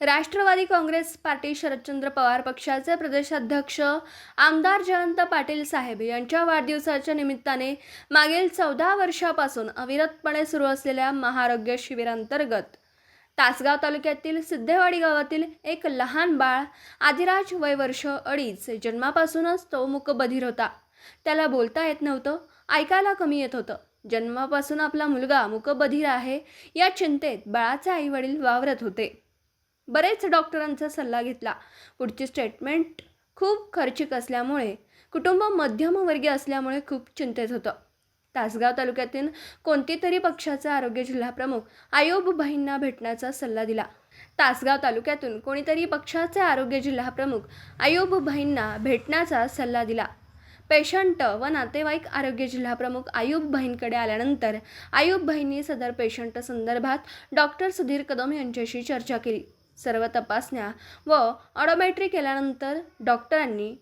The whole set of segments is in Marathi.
राष्ट्रवादी काँग्रेस पार्टी शरदचंद्र पवार पक्षाचे प्रदेशाध्यक्ष आमदार जयंत पाटील साहेब यांच्या वाढदिवसाच्या निमित्ताने मागील चौदा वर्षापासून अविरतपणे सुरू असलेल्या महाआरोग्य शिबिरांतर्गत तासगाव तालुक्यातील सिद्धेवाडी गावातील एक लहान बाळ आदिराज वय वर्ष अडीच जन्मापासूनच तो मुकबधीर होता. त्याला बोलता येत नव्हतं ऐकायला कमी येत होतं. जन्मापासून आपला मुलगा मुकबधीर आहे या चिंतेत बाळाचे आईवडील वावरत होते. बरेच डॉक्टरांचा सल्ला घेतला. पुढची स्टेटमेंट खूप खर्चिक असल्यामुळे कुटुंब मध्यमवर्गीय असल्यामुळे खूप चिंतेत होतं. तासगाव तालुक्यातील कोणती तरी पक्षाचा आरोग्य जिल्हाप्रमुख आयोब भाईंना भेटण्याचा सल्ला दिला. तासगाव तालुक्यातून कोणीतरी पक्षाचे आरोग्य जिल्हा प्रमुख आयोब भाईंना भेटण्याचा सल्ला दिला. पेशंट व नातेवाईक आरोग्य जिल्हाप्रमुख आयुब भाईंकडे आल्यानंतर आयुब भाईंनी सदर पेशंट संदर्भात डॉक्टर सुधीर कदम यांच्याशी चर्चा केली. सर्व तपासण्या व ऑडोमॅट्री केल्यानंतर डॉक्टरांनी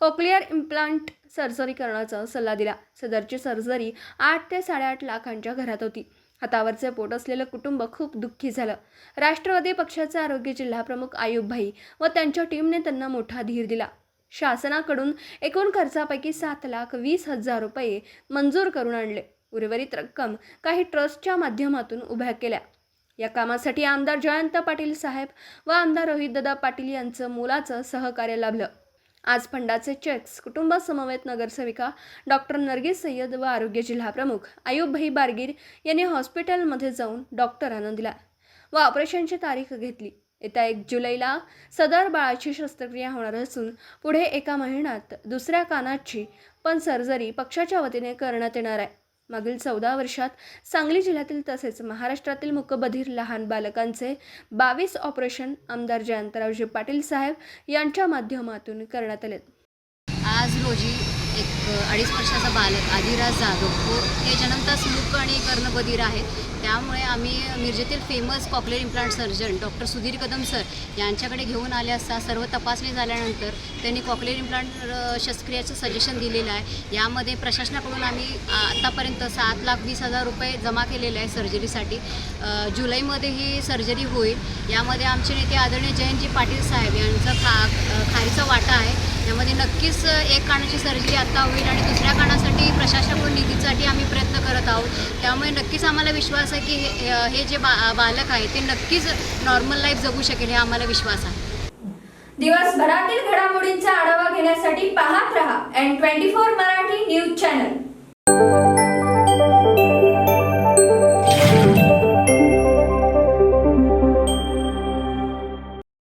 कोक्लिअर इम्प्लांट सर्जरी करण्याचा सल्ला दिला. सदरची सर्जरी आठ ते साडेआठ लाखांच्या घरात होती. हातावरचे पोट असलेलं कुटुंब खूप दुःखी झालं. राष्ट्रवादी पक्षाचे आरोग्य जिल्हाप्रमुख आयुबभाई व त्यांच्या टीमने त्यांना मोठा धीर दिला. शासनाकडून एकूण खर्चापैकी सात लाख वीस हजार रुपये मंजूर करून आणले. उर्वरित रक्कम काही ट्रस्टच्या माध्यमातून उभ्या केल्या. या कामासाठी आमदार जयंत पाटील साहेब व आमदार रोहितदादा पाटील यांचं मोलाचं सहकार्य लाभलं. आज फंडाचे चेक्स कुटुंबासमवेत नगरसेविका डॉक्टर नरगिस सय्यद व आरोग्य जिल्हा प्रमुख आयुबभाई बारगीर यांनी हॉस्पिटलमध्ये जाऊन डॉक्टरांना दिला व ऑपरेशनची तारीख घेतली. येत्या एक जुलैला सदर बाळाची शस्त्रक्रिया होणार असून पुढे एका महिन्यात दुसऱ्या कानाची पण सर्जरी पक्षाच्या वतीने करण्यात येणार आहे. मागील चौदा वर्षात सांगली जिल्ह्यातील तसेच महाराष्ट्रातील मुकबधीर लहान बालकांचे बावीस ऑपरेशन आमदार जयंतरावजी पाटील साहेब यांच्या माध्यमातून करण्यात आले. आज रोजी एक अडीच वर्षाचा बालक आदिराज जाधव तो हे जन्मताच मूक आणि कर्णबधीर आहे. त्यामुळे आम्ही मिरजेतील famous cochlear implant surgeon doctor Sudhir Kadam sir यांच्याकडे घेऊन आले असता सर्व तपासणी झाल्यानंतर त्यांनी कॉकलेर इम्प्लांट शस्त्रक्रियाचं सजेशन दिलेलं आहे. यामध्ये प्रशासनाकडून आम्ही आत्तापर्यंत आतापर्यंत सात लाख वीस हजार रुपये जमा केलेले आहे सर्जरीसाठी जुलैमध्ये ही सर्जरी होईल. यामध्ये आमचे नेते आदरणीय जयंतजी पाटील साहेब यांचा खा अ, खारीचा नक्कीच एक कानाची सर्जरी आत्ता होईल आणि दुसऱ्या कानासाठी प्रशासनाकडून निधीसाठी आम्ही प्रयत्न करत आहोत. त्यामुळे नक्कीच आम्हाला विश्वास आहे की हे हे जे बा बालक आहे ते नक्कीच नॉर्मल लाईफ जगू शकेल हे आम्हाला विश्वास आहे. दिवसभरातील घडामोडींचा आढावा घेण्यासाठी पाहत रहा N twenty four Marathi news channel